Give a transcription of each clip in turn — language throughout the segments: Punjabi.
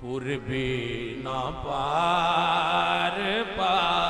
ਪੁਰਬੀ ਨਾ ਪਾਰ ਪਾ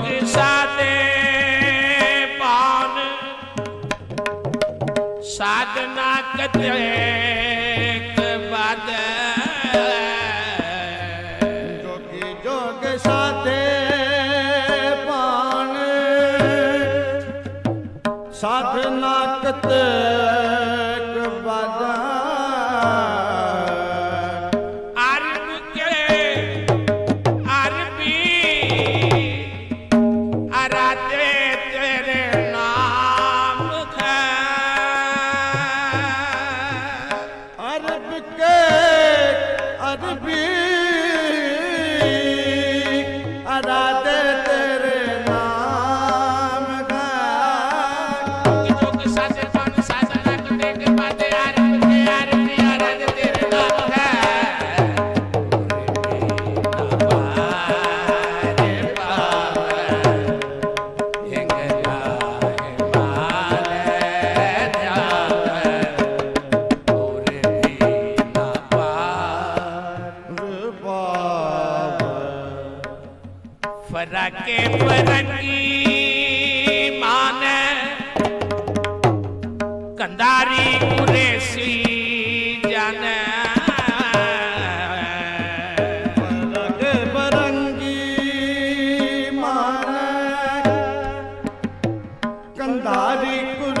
ਸਾਧਨਾ ਕਤੇਕ ਬਦ ਜੋਗੀ ਜੋਗ ਸਾਦੇ ਪਾਣ ਸਾਧਨਾ ਕਤੇਕ ਫਰਕੇ ਪਰੰਗੀ ਮਾਨ ਕੰਦਾਰੀ ਕੁਰੇਸੀ ਜਨ ਫਰਕੇ ਮਾਨ ਕੰਦਾਰੀ ਕੁਰੇਸੀ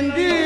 நன்றி